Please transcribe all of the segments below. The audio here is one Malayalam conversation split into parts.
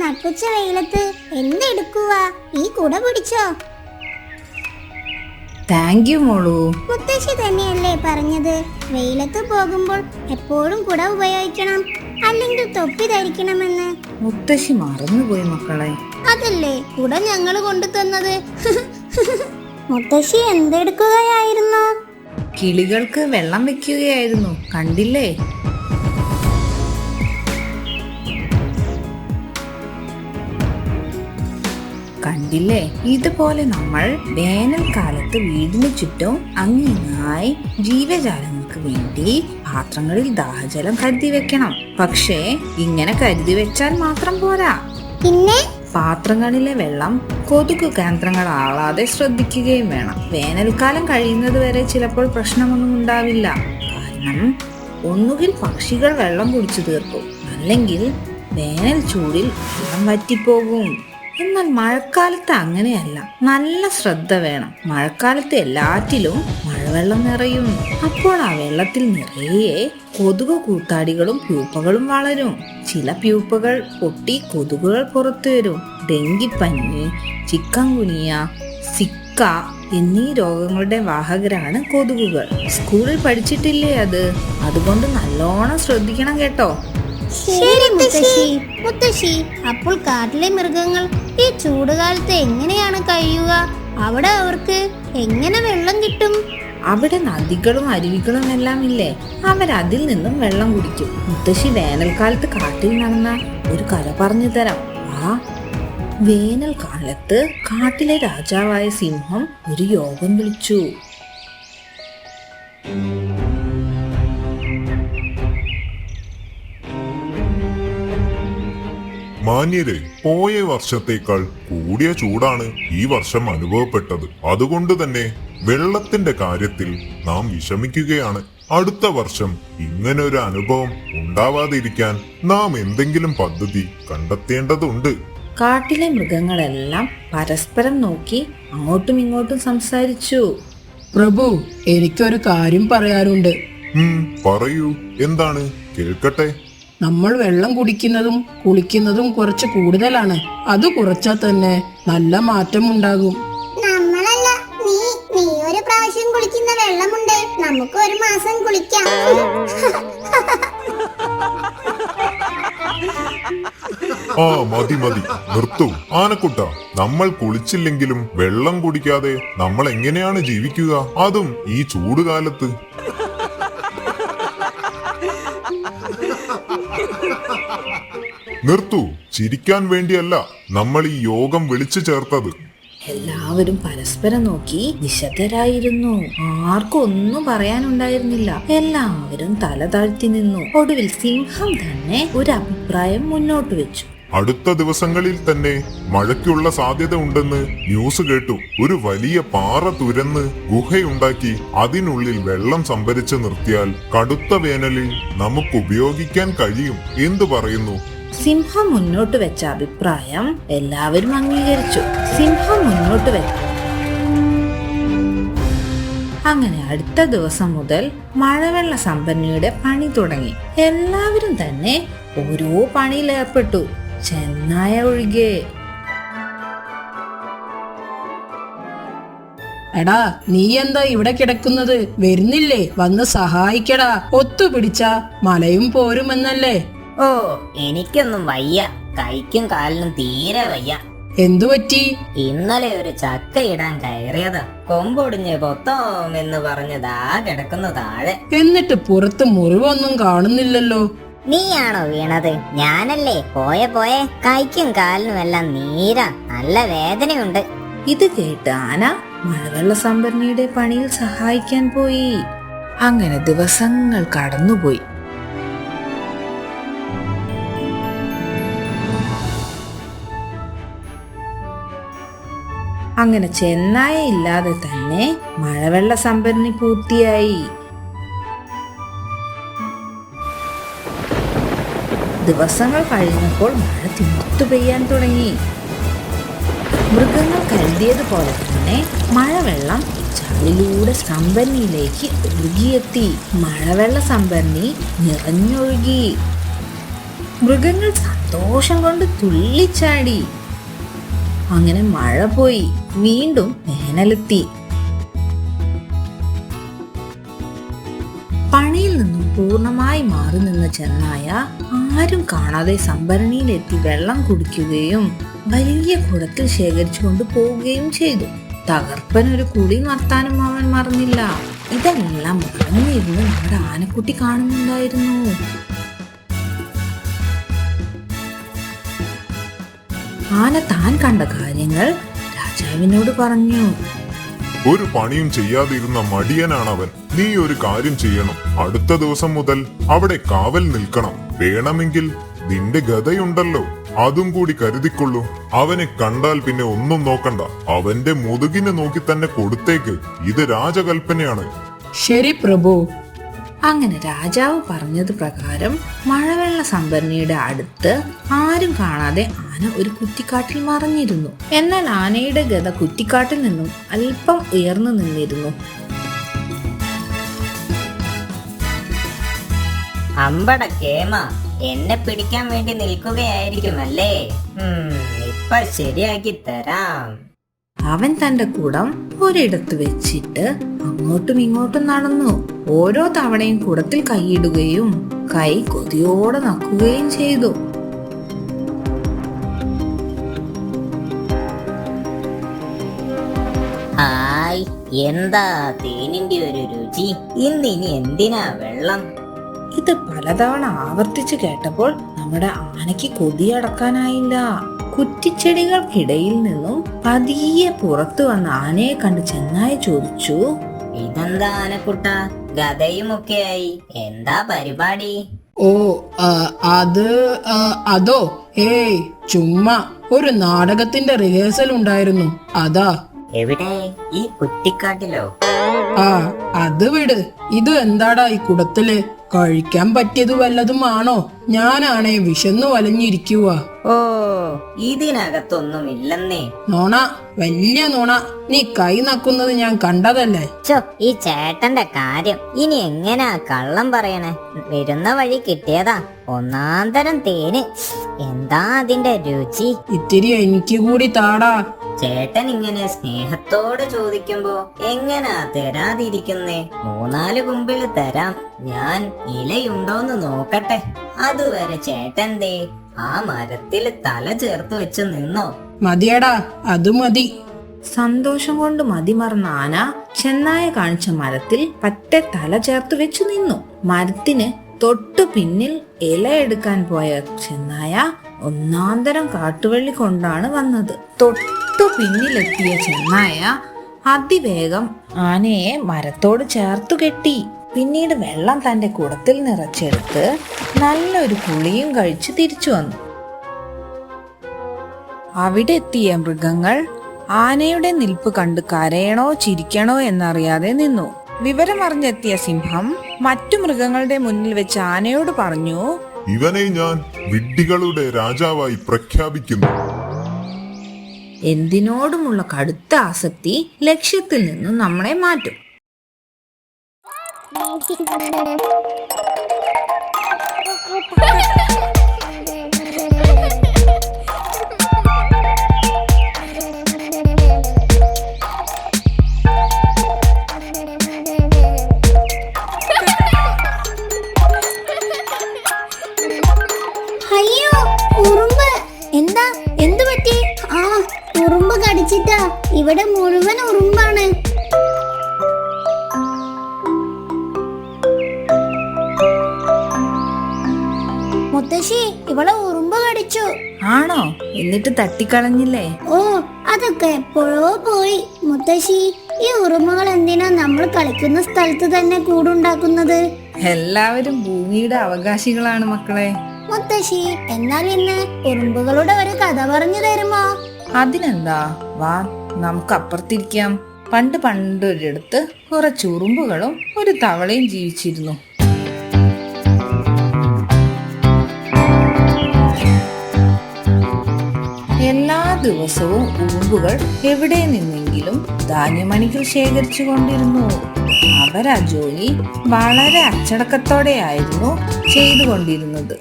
നട്ടുച്ച വെയിലത്ത് എന്തെടുക്കുക ഈ കുട പിടിച്ചോ. താങ്ക് യു മോളു. മുത്തശ്ശി തന്നെയല്ലേ പറഞ്ഞത്? വെയിലത്ത് പോകുമ്പോൾ എപ്പോഴും കുട ഉപയോഗിക്കണം. അല്ലെങ്കിൽ തൊപ്പി ധരിക്കണമെന്ന്. മുത്തശ്ശി മറന്നുപോയി മക്കളെ. അതല്ലേ? കുട ഞങ്ങൾ കൊണ്ടു തന്നത്. മുത്തശ്ശി എന്തെടുക്കുകയായിരുന്നു? കിളികൾക്ക് വെള്ളം വെക്കുകയായിരുന്നു. കണ്ടില്ലേ? കണ്ടില്ലേ? ഇതുപോലെ നമ്മൾ വേനൽക്കാലത്ത് വീടിന് ചുറ്റും അങ്ങിങ്ങായി ജീവജാലങ്ങൾക്ക് വേണ്ടി പാത്രങ്ങളിൽ ദാഹജലം കരുതി വെക്കണം. പക്ഷേ ഇങ്ങനെ കരുതി വെച്ചാൽ മാത്രം പോരാ. പിന്നെ? പാത്രങ്ങളിലെ വെള്ളം കൊതുക് കേന്ദ്രങ്ങളാവാതെ ശ്രദ്ധിക്കുകയും വേണം. വേനൽക്കാലം കഴിയുന്നത് വരെ ചിലപ്പോൾ പ്രശ്നമൊന്നും ഉണ്ടാവില്ല. കാരണം ഒന്നുകിൽ പക്ഷികൾ വെള്ളം കുടിച്ചു തീർക്കും. അല്ലെങ്കിൽ വേനൽ ചൂടിൽ വെള്ളം വറ്റിപ്പോകും. എന്നാൽ മഴക്കാലത്ത് അങ്ങനെയല്ല. നല്ല ശ്രദ്ധ വേണം. മഴക്കാലത്ത് എല്ലാറ്റിലും മഴവെള്ളം നിറയും. അപ്പോൾ ആ വെള്ളത്തിൽ നിറയെ കൊതുക് കൂത്താടികളും പ്യൂപ്പകളും വളരും. ചില പ്യൂപ്പകൾ പൊട്ടി കൊതുകുകൾ പുറത്തു വരും. ഡെങ്കിപ്പനി ചിക്കൻ കുനിയ സിക്ക എന്നീ രോഗങ്ങളുടെ വാഹകരാണ് കൊതുകുകൾ. സ്കൂളിൽ പഠിച്ചിട്ടില്ലേ അത്? അതുകൊണ്ട് നല്ലോണം ശ്രദ്ധിക്കണം കേട്ടോ. ശരി മുത്തശ്ശി മുത്തശ്ശി. അപ്പോൾ കാട്ടിലെ മൃഗങ്ങൾ ഈ ചൂടുകാലത്ത് എങ്ങനെയാണ് കഴിയുക? അവിടെ അവർക്ക് എങ്ങനെ വെള്ളം കിട്ടും? അവിടെ നദികളും അരുവികളും എല്ലാം ഇല്ലേ അവരതിൽ നിന്നും വെള്ളം കുടിക്കും. മുത്തശ്ശി വേനൽക്കാലത്ത് കാട്ടിൽ നടന്ന ഒരു കഥ പറഞ്ഞു തരാം. ആ വേനൽക്കാലത്ത് കാട്ടിലെ രാജാവായ സിംഹം ഒരു യോഗം വിളിച്ചു. മാന്യരെ പോയ വർഷത്തേക്കാൾ കൂടിയ ചൂടാണ് ഈ വർഷം അനുഭവപ്പെട്ടത്. അതുകൊണ്ട് തന്നെ വെള്ളത്തിന്റെ കാര്യത്തിൽ നാം വിഷമിക്കുകയാണ്. അടുത്ത വർഷം ഇങ്ങനെ ഒരു അനുഭവം ഉണ്ടാവാതിരിക്കാൻ നാം എന്തെങ്കിലും പദ്ധതി കണ്ടെത്തേണ്ടതുണ്ട്. കാട്ടിലെ മൃഗങ്ങളെല്ലാം പരസ്പരം നോക്കി അങ്ങോട്ടും ഇങ്ങോട്ടും സംസാരിച്ചു. പ്രഭു എനിക്കൊരു കാര്യം പറയാനുണ്ട്. പറയൂ. എന്താണ്? കേൾക്കട്ടെ. നമ്മൾ വെള്ളം കുടിക്കുന്നതും കുളിക്കുന്നതും കുറച്ച് കൂടുതലാണ്. അത് കുറച്ചാൽ തന്നെ നല്ല മാറ്റം ഉണ്ടാകും നമ്മളല്ല നീ നീ ഒരു പ്രാവശ്യം കുളിക്കുന്ന വെള്ളമുണ്ട്. നമുക്ക് ഒരു മാസം കുളിക്കാം. ആ മതി മതി. നിർത്തൂ. ആനക്കുട്ട നമ്മൾ കുളിച്ചില്ലെങ്കിലും വെള്ളം കുടിക്കാതെ നമ്മൾ എങ്ങനെയാണ് ജീവിക്കുക? അതും ഈ ചൂടുകാലത്ത്. നിർത്തൂ. ചിരിക്കാൻ വേണ്ടിയല്ല നമ്മൾ ഈ യോഗം വിളിച്ചു ചേർത്തത്. എല്ലാവരും പരസ്പരം നോക്കി നിശബ്ദരായിരുന്നു. ആർക്കും ഒന്നും പറയാനുണ്ടായിരുന്നില്ല. എല്ലാവരും തല താഴ്ത്തി നിന്നു. ഒടുവിൽ സിംഹം തന്നെ ഒരു അഭിപ്രായം മുന്നോട്ട് വെച്ചു. അടുത്ത ദിവസങ്ങളിൽ തന്നെ മഴയ്ക്കുള്ള സാധ്യത ഉണ്ടെന്ന് ന്യൂസ് കേട്ടു. ഒരു വലിയ പാറ തുരന്ന് ഗുഹയുണ്ടാക്കി അതിനുള്ളിൽ വെള്ളം സംഭരിച്ചു നിർത്തിയാൽ കടുത്ത വേനലിൽ നമുക്ക് ഉപയോഗിക്കാൻ കഴിയും. എന്തു പറയുന്നു? സിംഹം മുന്നോട്ട് വെച്ച അഭിപ്രായം എല്ലാവരും അംഗീകരിച്ചു. സിംഹം മുന്നോട്ട് വെച്ച അങ്ങനെ അടുത്ത ദിവസം മുതൽ മഴവെള്ള സംഭരണിയുടെ പണി തുടങ്ങി. എല്ലാവരും തന്നെ ഓരോ പണിയിൽ ഏർപ്പെട്ടു ചെന്നായ ഒഴികെ. എടാ നീ എന്താ ഇവിടെ കിടക്കുന്നത്? വരുന്നില്ലേ വന്ന് സഹായിക്കടാ. ഒത്തുപിടിച്ച മലയും പോരുമെന്നല്ലേ? ഓ എനിക്കൊന്നും വയ്യ. കൈക്കും കാലിനും തീരെ വയ്യ. എന്തു പറ്റി? ഇന്നലെ ഒരു ചക്ക ഇടാൻ കയറിയതാ. കൊമ്പൊടിഞ്ഞ് പൊത്തോം എന്ന് പറഞ്ഞതാ കിടക്കുന്നു താഴെ. എന്നിട്ട് പുറത്ത് മുറിവൊന്നും കാണുന്നില്ലല്ലോ. നീയാണോ വീണത്? ഞാനല്ലേ? പോയെ പോയെ. കൈക്കും കാലിനും എല്ലാം നീരാ. നല്ല വേദനയുണ്ട്. ഇത് കേട്ട് ആന മഴവെള്ള സംഭരണിയുടെ പണിയിൽ സഹായിക്കാൻ പോയി. അങ്ങനെ ദിവസങ്ങൾ കടന്നുപോയി. അങ്ങനെ ചെന്നായ ഇല്ലാതെ തന്നെ മഴവെള്ള സംഭരണി പൂർത്തിയായി. ദിവസങ്ങൾ കഴിഞ്ഞപ്പോൾ മഴ തിമിർത്തു പെയ്യാൻ തുടങ്ങി. മൃഗങ്ങൾ കരുതിയതുപോലെ തന്നെ മഴവെള്ളം ചാലിലൂടെ സംഭരണിയിലേക്ക് ഒഴുകിയെത്തി. മഴവെള്ള സംഭരണി നിറഞ്ഞൊഴുകി. മൃഗങ്ങൾ സന്തോഷം കൊണ്ട് തുള്ളിച്ചാടി. അങ്ങനെ മഴ പോയി. വീണ്ടും വേനലെത്തി പണിയിൽ നിന്നും പൂർണമായി മാറി നിന്ന ചെന്നായ ആരും കാണാതെ സംഭരണിയിലെത്തി വെള്ളം കുടിക്കുകയും വലിയ കുടത്തിൽ ശേഖരിച്ചു കൊണ്ട് പോവുകയും ചെയ്തു. തകർപ്പൻ ഒരു കുളി നടത്താനും അവൻ മറന്നില്ല. ഇതെല്ലാം മറന്നിരുന്ന് നമ്മുടെ ആനക്കുട്ടി കാണുന്നുണ്ടായിരുന്നു. ആന താൻ കണ്ട കാര്യങ്ങൾ രാജാവിനോട് പറഞ്ഞു. ഒരു പണിയും ചെയ്യാതിരുന്ന മടിയനാണ് അവൻ നീ ഒരു കാര്യം ചെയ്യണം. അടുത്ത ദിവസം മുതൽ അവിടെ കാവൽ നിൽക്കണം. വേണമെങ്കിൽ നിന്റെ ഗതയുണ്ടല്ലോ. അതും കൂടി കരുതിക്കൊള്ളൂ. അവനെ കണ്ടാൽ പിന്നെ ഒന്നും നോക്കണ്ട. അവന്റെ മുതുകിനെ നോക്കി തന്നെ കൊടുത്തേക്ക്. ഇത് രാജകൽപ്പനയാണ് ശരി പ്രഭു. അങ്ങനെ രാജാവ് പറഞ്ഞത് പ്രകാരം മഴവെള്ള സംഭരണിയുടെ അടുത്ത് ആരും കാണാതെ ആന ഒരു കുറ്റിക്കാട്ടിൽ മറഞ്ഞിരുന്നു. എന്നാൽ ആനയുടെ ഗത കുറ്റിക്കാട്ടിൽ നിന്നും അല്പം ഉയർന്നു നിന്നിരുന്നു. അമ്പട കേമ എന്നെ പിടിക്കാൻ വേണ്ടി നിൽക്കുകയായിരിക്കും അല്ലേ ഇപ്പൊ ശരിയാക്കി തരാം. അവൻ തന്റെ കുടം ഒരിടത്ത് വെച്ചിട്ട് അങ്ങോട്ടും ഇങ്ങോട്ടും നടന്നു. ഓരോ തവണയും കുടത്തിൽ കൈയിടുകയും കൈ കൊതിയോടെ നക്കുകയും ചെയ്തു. ഹായ് എന്താ തേനിന്റെ ഒരു രുചി? ഇന്ന് ഇനി എന്തിനാ വെള്ളം? ഇത് പലതവണ ആവർത്തിച്ചു കേട്ടപ്പോൾ നമ്മുടെ ആനയ്ക്ക് കൊതിയടക്കാനായില്ല കുറ്റിച്ചെടികൾക്കിടയിൽ നിന്നും പതിയെ പുറത്തു വന്ന ആനയെ കണ്ട് ചെന്നായി ചോദിച്ചു ഇതെന്താ ആനക്കുട്ട? ഗതയുമൊക്കെയായി എന്താ പരിപാടി? ഓ ആ, അത് അതോ ഏയ് ചുമ്മാ. ഒരു നാടകത്തിന്റെ റിഹേഴ്സൽ ഉണ്ടായിരുന്നു. അതാ. എവിടെ? ഈ കുറ്റിക്കാട്ടിലോ? ആ അത് വിട്. ഇത് എന്താടാ ഈ കുടത്തിൽ? കഴിക്കാൻ പറ്റിയത് വല്ലതുമാണോ? ഞാനാണേ വിശന്നു വലഞ്ഞിരിക്കുക ഓ ഇതിനകത്തൊന്നും ഇല്ലെന്നേ നോണ വലിയ നോണ. നീ കൈ നക്കുന്നത് ഞാൻ കണ്ടതല്ലേ? ചോ ഈ ചേട്ടന്റെ കാര്യം. ഇനി എങ്ങനാ കള്ളം പറയണേ? വരുന്ന വഴി കിട്ടിയതാ. ഒന്നാം തരം തേന്. എന്താ അതിന്റെ രുചി? ഇത്തിരി എനിക്ക് കൂടി താടാ. ചേട്ടൻ ഇങ്ങനെ സ്നേഹത്തോടെ ചോദിക്കുമ്പോ എങ്ങനാ തരാതിരിക്കുന്നേ? മൂന്നാൽ കുമ്പിൾ തരാം. ഞാൻ ഇലയുണ്ടോന്ന് നോക്കട്ടെ. അതുവരെ ചേട്ടൻ ദേ ആ മരത്തിൽ തല ചേർത്ത് വെച്ച് നിന്നോ? മതിയടാ അത് മതി. സന്തോഷം കൊണ്ട് മതിമറന്ന ആന ചെന്നായ കാണിച്ച മരത്തിൽ പറ്റെ തല ചേർത്ത് വെച്ചു നിന്നു. മരത്തിന് തൊട്ടു പിന്നിൽ ഇല എടുക്കാൻ പോയ ചെന്നായ ഒന്നാന്തരം കാട്ടുവള്ളി കൊണ്ടാണ് വന്നത്. തൊട്ടു പിന്നിലെത്തിയ ചെന്നായ അതിവേഗം ആനയെ മരത്തോട് ചേർത്തു കെട്ടി. പിന്നീട് വെള്ളം തന്റെ കുടത്തിൽ നിറച്ചെടുത്ത് നല്ലൊരു കുളിയും കഴിച്ച് തിരിച്ചു വന്നു. അവിടെ എത്തിയ മൃഗങ്ങൾ ആനയുടെ നിൽപ്പ് കണ്ട് കരയണോ ചിരിക്കണോ എന്നറിയാതെ നിന്നു. വിവരമറിഞ്ഞെത്തിയ സിംഹം മറ്റു മൃഗങ്ങളുടെ മുന്നിൽ വെച്ച് ആനയോട് പറഞ്ഞു ഇവനെ ഞാൻ വിഡ്ഢികളുടെ രാജാവായി പ്രഖ്യാപിക്കുന്നു. എന്തിനോടുമുള്ള കടുത്ത ആസക്തി ലക്ഷ്യത്തിൽ നിന്നും നമ്മളെ മാറ്റും. എന്താ? എന്തു പറ്റി? ആ ഉറുമ്പ് കടിച്ചിട്ടാ. ഇവിടെ മുഴുവൻ ഉറുമ്പാണ്. ആണോ? എന്നിട്ട് തട്ടിക്കളഞ്ഞില്ലേ? ഓ അതൊക്കെ എപ്പോഴോ പോയി. മുത്തശ്ശി ഈ ഉറുമകൾ എന്തിനാ നമ്മൾ കളിക്കുന്ന സ്ഥലത്ത് തന്നെ കൂടുണ്ടാക്കുന്നത്? എല്ലാവരും ഭൂമിയുടെ അവകാശികളാണ് മക്കളെ. മുത്തശ്ശി എന്നാൽ ഇന്ന് ഉറുമ്പുകളുടെ ഒരു കഥ പറഞ്ഞു തരുമോ? അതിനെന്താ? വാ നമുക്ക് അപ്പുറത്തിരിക്കാം പണ്ട് പണ്ടൊരിടത്ത് കുറച്ച് ഉറുമ്പുകളും ഒരു തവളയും ജീവിച്ചിരുന്നു. എല്ലാ ദിവസവും ഉറുമ്പുകൾ എവിടെ നിന്നെങ്കിലും ധാന്യമണികൾ ശേഖരിച്ചു കൊണ്ടിരുന്നു. അവർ ആ ജോലി വളരെ അച്ചടക്കത്തോടെയായിരുന്നു ചെയ്തുകൊണ്ടിരുന്നത്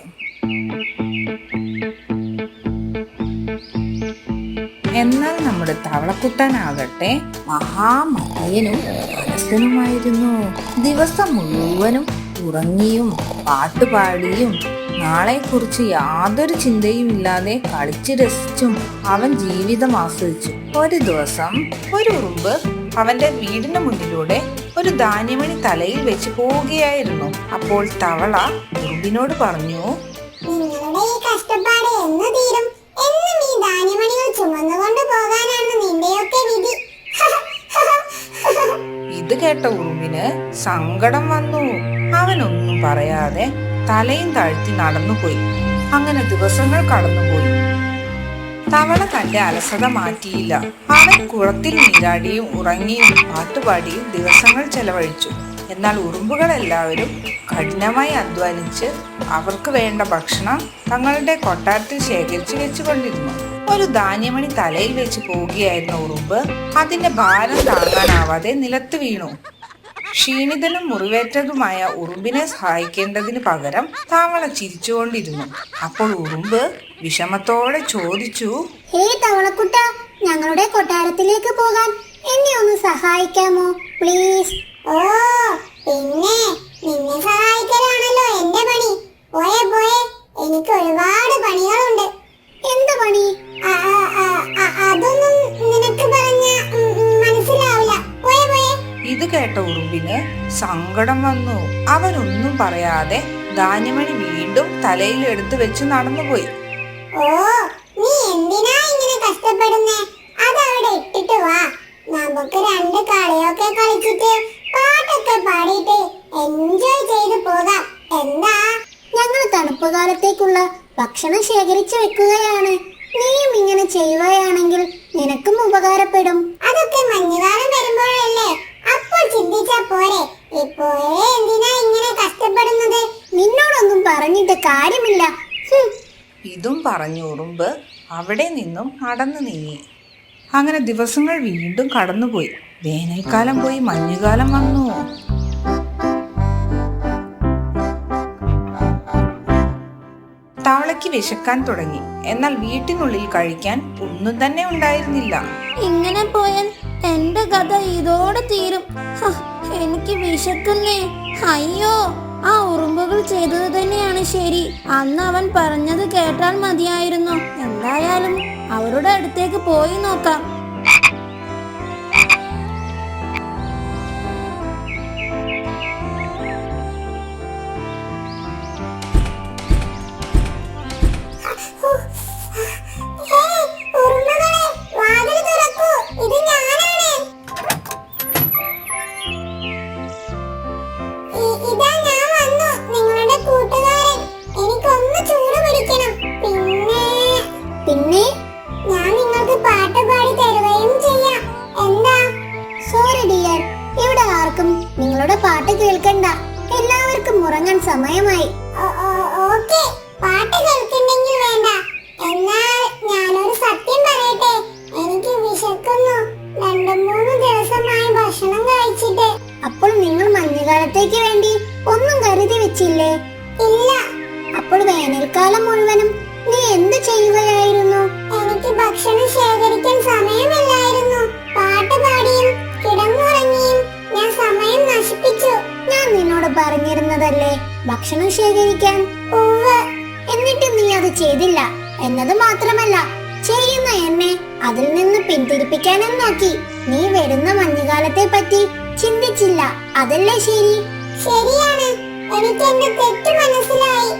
എന്നാൽ നമ്മുടെ തവളക്കുട്ടനാകട്ടെ മഹാമായനും ദിവസം മുഴുവനും ഉറങ്ങിയും പാട്ടുപാടിയും നാളെക്കുറിച്ച് യാതൊരു ചിന്തയും ഇല്ലാതെ കളിച്ചു രസിച്ചും അവൻ ജീവിതം ആസ്വദിച്ചു. ഒരു ദിവസം ഒരു ഉറുമ്പ് അവന്റെ വീടിന് മുന്നിലൂടെ ഒരു ധാന്യമണി തലയിൽ വെച്ച് പോവുകയായിരുന്നു. അപ്പോൾ തവള ഉറുമ്പിനോട് പറഞ്ഞു നിങ്ങളുടെ ഈ കഷ്ടപ്പാട് എന്ന് തീരും. എന്നും ഈ ധാന്യമണികൾ ചുമന്നുകൊണ്ട് പോകാനാണ് നിന്റെയൊക്കെ വിധി. ഇത് കേട്ട ഉറുമ്പിന് സങ്കടം വന്നു. അവനൊന്നും പറയാതെ തലയും താഴ്ത്തി നടന്നുപോയി. അങ്ങനെ ദിവസങ്ങൾ കടന്നുപോയി. തവള തന്റെ അലസത മാറ്റിയില്ല. അവൻ കുളത്തിൽ നീരാടിയും ഉറങ്ങിയും പാട്ടുപാടിയും ദിവസങ്ങൾ ചെലവഴിച്ചു. എന്നാൽ ഉറുമ്പുകളെല്ലാവരും കഠിനമായി അധ്വാനിച്ച് അവർക്ക് വേണ്ട ഭക്ഷണം തങ്ങളുടെ കൊട്ടാരത്തിൽ ശേഖരിച്ചു വെച്ചുകൊണ്ടിരുന്നു. ഒരു ധാന്യമണി തലയിൽ വെച്ച് പോവുകയായിരുന്ന ഉറുമ്പ് അതിന്റെ ഭാരം താങ്ങാനാവാതെ നിലത്ത് വീണു. ക്ഷീണിതനും മുറിവേറ്റതുമായ ഉറുമ്പിനെ സഹായിക്കേണ്ടതിന് പകരം താവള ചിരിച്ചുകൊണ്ടിരുന്നു. അപ്പോൾ ഉറുമ്പ് വിഷമത്തോടെ ചോദിച്ചു ഹേ തവളക്കുട്ട ഞങ്ങളുടെ കൊട്ടാരത്തിലേക്ക് പോകാൻ എന്നെ ഒന്ന് സഹായിക്കാമോ? പ്ലീസ് ഓ പിന്നെ നിന്നെ സഹായിക്കലാണല്ലോ എന്റെ പണി. പോയെ പോയെ. എനിക്ക് ഒരുപാട് പണികളുണ്ട്. എന്ത് പണി? അതൊന്നും നിനക്ക് പറഞ്ഞ ഇത് കേട്ട ഉറുമ്പിന് സങ്കടം വന്നു. അവനൊന്നും പറയാതെ ധാന്യമണി വീണ്ടും തലയിൽ എടുത്തു വെച്ച് നടന്നുപോയി. ഓ നീ എന്തിനാ ഇങ്ങനെ കഷ്ടപ്പെടുന്നേ? അതവിടെ ഇട്ടിട്ട് വാ. നമുക്ക് രണ്ട് കളിയൊക്കെ കളിച്ചിട്ട് പാട്ടൊക്കെ പാടിയിട്ട് എൻജോയ് ചെയ്ത് പോകാം. എന്താ? ഞങ്ങൾ തണുപ്പ് കാലത്തേക്കുള്ള ഭക്ഷണം ശേഖരിച്ചു വെക്കുകയാണ്. നീയും ഇങ്ങനെ ചെയ്യുകയാണെങ്കിൽ നിനക്കും ഉപകാരപ്പെടും. അതൊക്കെ മഞ്ഞുകാലം വരുമ്പോഴല്ലേ? അപ്പോൾ ചിന്തിച്ചാ പോരെ. ഇപ്പോഴേ എന്തിനാ ഇങ്ങനെ കഷ്ടപ്പെടുന്നത്? നിന്നോടൊന്നും പറഞ്ഞിട്ട് കാര്യമില്ല. ഇതും പറഞ്ഞു ഉറുമ്പ് അവിടെ നിന്നും നടന്നു നീങ്ങി. അങ്ങനെ ദിവസങ്ങൾ വീണ്ടും കടന്നുപോയി. വേനൽക്കാലം പോയി മഞ്ഞുകാലം വന്നു. തവളയ്ക്ക് വിശക്കാൻ തുടങ്ങി. എന്നാൽ വീട്ടിനുള്ളിൽ കഴിക്കാൻ ഒന്നും തന്നെ ഉണ്ടായിരുന്നില്ല. ഇങ്ങനെ പോയാൽ എന്റെ കഥ ഇതോടെ തീരും. എനിക്ക് വിശക്കുന്നേ. അയ്യോ ആ ഉറുമ്പുകൾ ചെയ്തത് തന്നെയാണ് ശരി. അന്ന് അവൻ പറഞ്ഞത് കേട്ടാൽ മതിയായിരുന്നു. എന്തായാലും അവരുടെ അടുത്തേക്ക് പോയി നോക്കാം. ഭക്ഷണം ശേഖരിക്കാൻ. എന്നിട്ട് നീ അത് ചെയ്തില്ല. എന്നത് മാത്രമല്ല ചെയ്യുന്ന എന്നെ അതിൽ നിന്ന് പിന്തിരിപ്പിക്കാനും നോക്കി നീ വരുന്ന മഞ്ഞുകാലത്തെ പറ്റി ചിന്തിച്ചില്ല. അതല്ലേ ശരി? ശരിയാണ്. എനിക്ക് എന്റെ തെറ്റ് മനസ്സിലായി.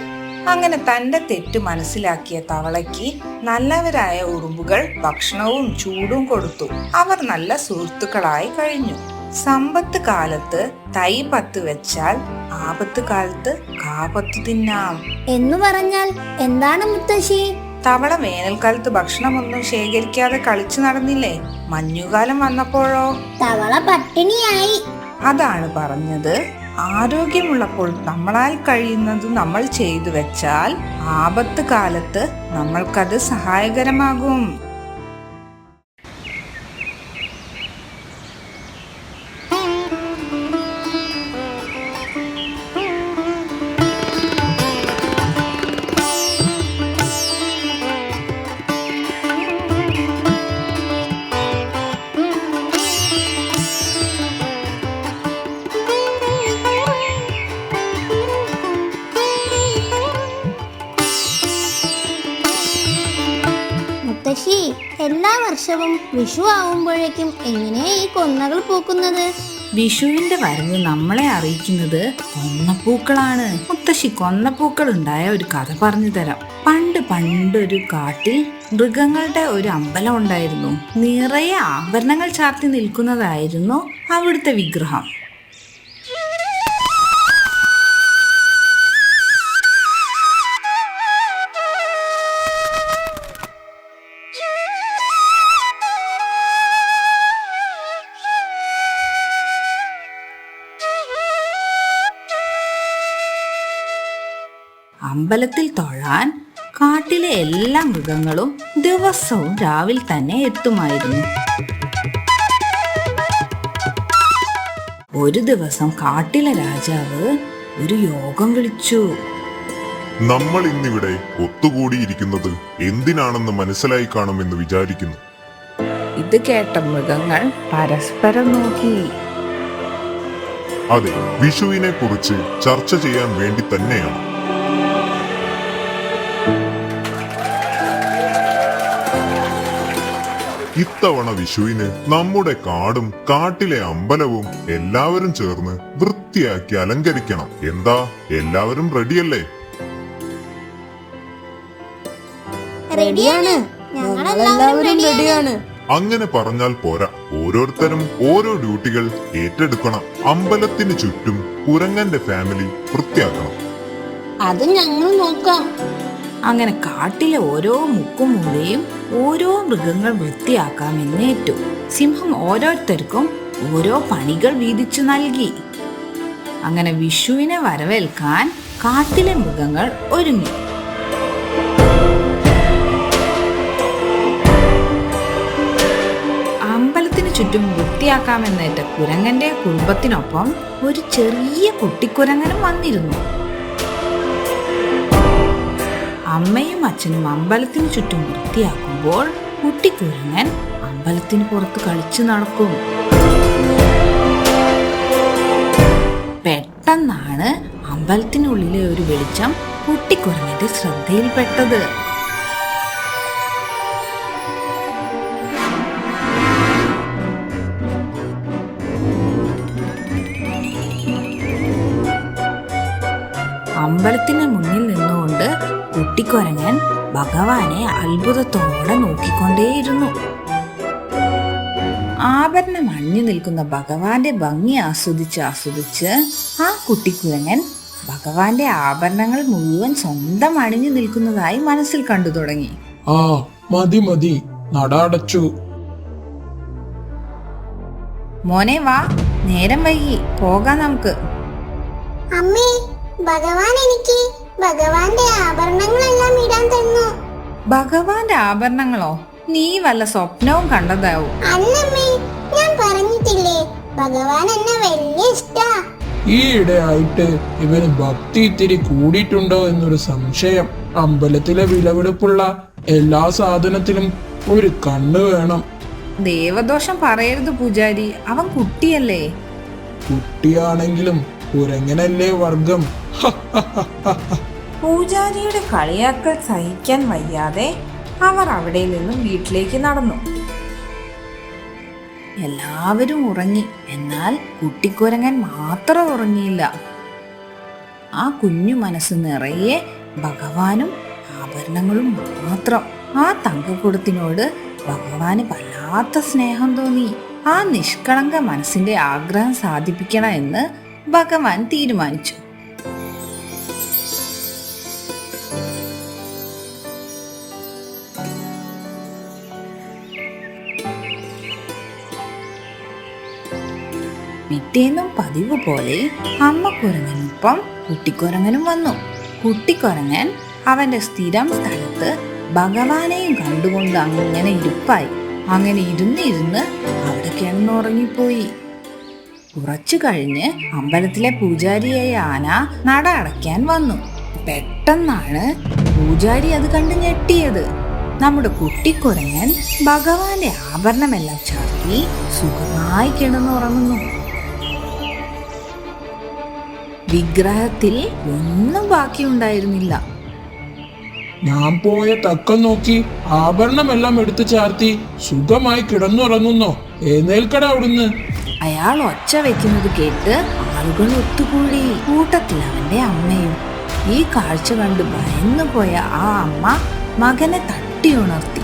അങ്ങനെ തന്റെ തെറ്റ് മനസ്സിലാക്കിയ തവളയ്ക്ക് നല്ലവരായ ഉറുമ്പുകൾ ഭക്ഷണവും ചൂടും കൊടുത്തു. അവർ നല്ല സുഹൃത്തുക്കളായി കഴിഞ്ഞു. സമ്പത്ത് കാലത്ത് തൈ പത്ത് വെച്ചാൽ ആപത്ത് കാലത്ത് കാപത്ത് തിന്നാം. എന്ന് പറഞ്ഞാൽ എന്താണ് മുത്തശ്ശി? തവള വേനൽക്കാലത്ത് ഭക്ഷണമൊന്നും ശേഖരിക്കാതെ കളിച്ചു നടന്നില്ലേ? മഞ്ഞുകാലം വന്നപ്പോഴോ? തവള പട്ടിണിയായി. അതാണ് പറഞ്ഞത്. ആരോഗ്യമുള്ളപ്പോൾ നമ്മളാൽ കഴിയുന്നത് നമ്മൾ ചെയ്തു വെച്ചാൽ ആപത്ത് കാലത്ത് നമ്മൾക്കത് സഹായകരമാകും. മുത്തശ്ശി എല്ലാ വർഷവും വിഷു ആവുമ്പോഴേക്കും എങ്ങനെയാ ഈ കൊന്നകൾ പൂക്കുന്നത്? വിഷുവിന്റെ വരവ് നമ്മളെ അറിയിക്കുന്നത് കൊന്നപ്പൂക്കളാണ്. മുത്തശ്ശി കൊന്നപ്പൂക്കൾ ഉണ്ടായ ഒരു കഥ പറഞ്ഞു തരാം പണ്ട് പണ്ടൊരു കാട്ടിൽ മൃഗങ്ങളുടെ ഒരു അമ്പലം ഉണ്ടായിരുന്നു. നിറയെ ആഭരണങ്ങൾ ചാർത്തി നിൽക്കുന്നതായിരുന്നു അവിടുത്തെ വിഗ്രഹം. അമ്പലത്തിൽ തൊഴാൻ കാട്ടിലെ എല്ലാ മൃഗങ്ങളും ദിവസവും രാവിലെ തന്നെ എത്തുമായിരുന്നു. ഒരു ദിവസം കാട്ടിലെ രാജാവ് ഒരു യോഗം വിളിച്ചു. നമ്മൾ ഇന്നിവിടെ ഒത്തുകൂടിയിരിക്കുന്നത് എന്തിനാണെന്ന് മനസ്സിലായി കാണുമെന്ന് വിചാരിക്കുന്നു. ഇത് കേട്ട മൃഗങ്ങൾ പരസ്പരം നോക്കി. അതെ വിഷുവിനെ കുറിച്ച് ചർച്ച ചെയ്യാൻ വേണ്ടി തന്നെയാണ്. ഇത്തവണ വിഷുവിന് നമ്മുടെ കാടും കാട്ടിലെ അമ്പലവും എല്ലാവരും ചേർന്ന് വൃത്തിയാക്കി അലങ്കരിക്കണം. എന്താ? എല്ലാവരും റെഡിയല്ലേ റെഡിയാണ് ഞങ്ങളെല്ലാവരും റെഡിയാണ് അങ്ങനെ പറഞ്ഞാൽ പോരാ. ഓരോരുത്തരും ഓരോ ഡ്യൂട്ടികൾ ഏറ്റെടുക്കണം. അമ്പലത്തിന് ചുറ്റും കുരങ്ങന്റെ ഫാമിലി വൃത്തിയാക്കണം. അത് ഞങ്ങൾ നോക്കാം. അങ്ങനെ കാട്ടിലെ ഓരോ മുക്കും മൂലയും ഓരോ മൃഗങ്ങൾ വൃത്തിയാക്കാമെന്നേറ്റു സിംഹം ഓരോരുത്തർക്കും ഓരോ പണികൾ വീതിച്ചു നൽകി. അങ്ങനെ വിഷുവിനെ വരവേൽക്കാൻ കാട്ടിലെ മൃഗങ്ങൾ ഒരുങ്ങി. അമ്പലത്തിന് ചുറ്റും വൃത്തിയാക്കാമെന്നേറ്റ കുരങ്ങന്റെ കുടുംബത്തിനൊപ്പം ഒരു ചെറിയ കുട്ടിക്കുരങ്ങനും വന്നിരുന്നു. അമ്മയും അച്ഛനും അമ്പലത്തിന് ചുറ്റും വൃത്തിയാക്കുമ്പോൾ കുട്ടിക്കുരങ്ങൻ അമ്പലത്തിന് പുറത്ത് കളിച്ചു നടക്കും. പെട്ടെന്നാണ് അമ്പലത്തിനുള്ളിലെ ഒരു വെളിച്ചം കുട്ടിക്കുരങ്ങന്റെ ശ്രദ്ധയിൽപ്പെട്ടത്. അമ്പലത്തിന് മുന്നിൽ നിന്നുകൊണ്ട് കുട്ടിക്കൊരങ്ങൻ ഭഗവാനെ അത്ഭുതത്തോടെ നോക്കിക്കൊണ്ടേയിരുന്നു. ആഭരണം അണിഞ്ഞു നിൽക്കുന്ന ഭഗവാന്റെ ഭംഗി ആസ്വദിച്ച് ആസ്വദിച്ച് ആ കുട്ടിക്കുരങ്ങൻ ഭഗവാന്റെ ആഭരണങ്ങൾ മുഴുവൻ സ്വന്തം അണിഞ്ഞു നിൽക്കുന്നതായി മനസ്സിൽ കണ്ടു തുടങ്ങി. ആ മതി മതി നടടച്ചു. മോനെ വാ നേരം വൈകി പോകാം നമുക്ക്. അമ്മേ ഭഗവാൻ എനിക്ക് ഭഗവാന്റെ ആഭരണങ്ങളെല്ലാം ഇടാൻ തന്നു. ഭഗവാന്റെ ആഭരണങ്ങളോ? നീ വല്ല സ്വപ്നവും കണ്ടതാവും. അല്ലമ്മേ ഞാൻ പറഞ്ഞിട്ടില്ലേ ഭഗവാൻ എന്നെ വലിയ ഇഷ്ടാ. ഈയിടെയായിട്ട് ഇവന് ഭക്തി ഇത്തിരി കൂടിയിട്ടുണ്ടോ എന്നൊരു സംശയം. അമ്പലത്തിലെ വിലവെടുപ്പുള്ള എല്ലാ സാധനത്തിലും ഒരു കണ്ണ് വേണം. ദേവദോഷം പറയരുത് പൂജാരി. അവൻ കുട്ടിയല്ലേ? കുട്ടിയാണെങ്കിലും കുരങ്ങനല്ലേ വർഗം? പൂജാരിയുടെ കളിയാക്കൽ സഹിക്കാൻ വയ്യാതെ അവർ അവിടെ നിന്നും വീട്ടിലേക്ക് നടന്നു. എല്ലാവരും ഉറങ്ങി. എന്നാൽ കുട്ടിക്കുരങ്ങൻ മാത്രം ഉറങ്ങിയില്ല. ആ കുഞ്ഞു മനസ്സ് നിറയെ ഭഗവാനും ആഭരണങ്ങളും മാത്രം. ആ തങ്കക്കുടത്തിനോട് ഭഗവാന് വല്ലാത്ത സ്നേഹം തോന്നി. ആ നിഷ്കളങ്ക മനസ്സിന്റെ ആഗ്രഹം സാധിപ്പിക്കണം എന്ന് ഭഗവാൻ തീരുമാനിച്ചു. പിറ്റേന്നും പതിവ് പോലെ അമ്മ കുരങ്ങനൊപ്പം കുട്ടിക്കുരങ്ങനും വന്നു. കുട്ടിക്കുരങ്ങൻ അവന്റെ സ്ഥിരം സ്ഥലത്ത് ഭഗവാനെയും കണ്ടുകൊണ്ട് അങ്ങനെ ഇരിപ്പായി. അങ്ങനെ ഇരുന്ന് ഇരുന്ന് അവിടെ കിടന്നുറങ്ങിപ്പോയി. കുറച്ചു കഴിഞ്ഞ് അമ്പലത്തിലെ പൂജാരിയായ ആന നട അടയ്ക്കാൻ വന്നു. പെട്ടെന്നാണ് പൂജാരി അത് കണ്ട് ഞെട്ടിയത്. നമ്മുടെ കുട്ടിക്കുരങ്ങൻ ഭഗവാന്റെ ആഭരണമെല്ലാം ചാർത്തി സുഖമായി കിടന്നുറങ്ങുന്നു. വിഗ്രഹത്തിൽ ഒന്നും ബാക്കിയുണ്ടായിരുന്നില്ല. ഞാൻ പോയ തക്കം നോക്കി ആഭരണമെല്ലാം എടുത്തു ചാർത്തി സുഖമായി കിടന്നുറങ്ങുന്നു. എഴുന്നേൽക്കട അവിടുന്ന്. അയാൾ ഒച്ച വെക്കുന്നത് കേട്ട് ആളുകൾ ഒത്തുകൂടി. കൂട്ടത്തിൽ അവന്റെ അമ്മയും ഈ കാഴ്ച കണ്ട് ഭയന്നു പോയ ആ അമ്മ മകനെ തട്ടി ഉണർത്തി.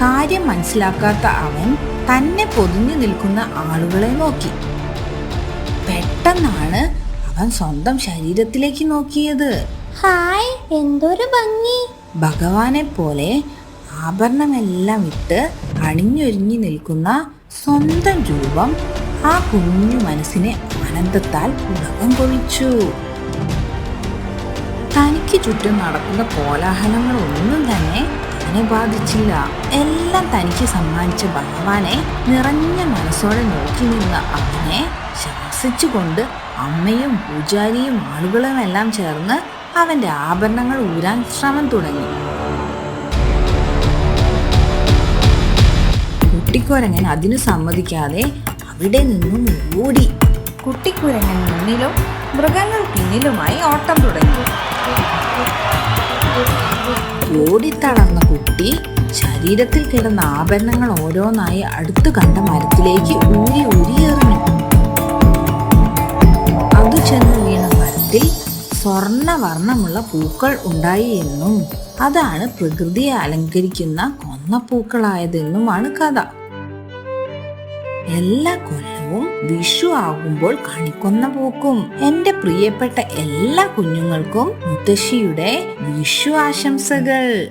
കാര്യം മനസ്സിലാക്കാത്ത അവൻ തന്നെ പൊതിഞ്ഞു നിൽക്കുന്ന ആളുകളെ നോക്കി. പെട്ടെന്നാണ് അവൻ സ്വന്തം ശരീരത്തിലേക്ക് നോക്കിയത്. ഹായ് എന്തൊരു ഭംഗി. ഭഗവാനെ പോലെ ആഭരണമെല്ലാം ഇട്ട് അണിഞ്ഞൊരുങ്ങി നിൽക്കുന്ന സ്വന്തം രൂപം ആ കുഞ്ഞു മനസ്സിനെ ആനന്ദത്താൽ ഉണകം കൊഴിച്ചു. തനിക്ക് ചുറ്റും നടക്കുന്ന കോലാഹലങ്ങളൊന്നും തന്നെ അവനെ ബാധിച്ചില്ല. എല്ലാം തനിക്ക് സമ്മാനിച്ച ഭഗവാനെ നിറഞ്ഞ മനസ്സോടെ നോക്കി നിന്ന അവനെ ശാസിച്ചുകൊണ്ട് അമ്മയും പൂജാരിയും ആളുകളുമെല്ലാം ചേർന്ന് അവന്റെ ആഭരണങ്ങൾ ഊരാൻ ശ്രമം തുടങ്ങി. കുട്ടിക്കുരങ്ങൻ അതിനു സമ്മതിക്കാതെ അവിടെ നിന്നും ഓടി. കുട്ടിക്കുരങ്ങൻ മുന്നിലും മൃഗങ്ങൾ പിന്നിലുമായി ഓട്ടം തുടങ്ങി. ഓടിത്തളർന്ന കുട്ടി ശരീരത്തിൽ കിടന്ന ആഭരണങ്ങൾ ഓരോന്നായി അടുത്തു കണ്ട മരത്തിലേക്ക് ഊരി ഊരി അത് ചെന്ന് വീണ മരത്തിൽ സ്വർണവർണമുള്ള പൂക്കൾ ഉണ്ടായി എന്നും അതാണ് പ്രകൃതിയെ അലങ്കരിക്കുന്ന കൊന്നപ്പൂക്കളായതെന്നുമാണ് കഥ. എല്ലാ കൊല്ലവും വിഷു ആകുമ്പോൾ കണിക്കൊന്ന പൂക്കും. എന്റെ പ്രിയപ്പെട്ട എല്ലാ കുഞ്ഞുങ്ങൾക്കും മുത്തശ്ശിയുടെ വിഷു ആശംസകൾ.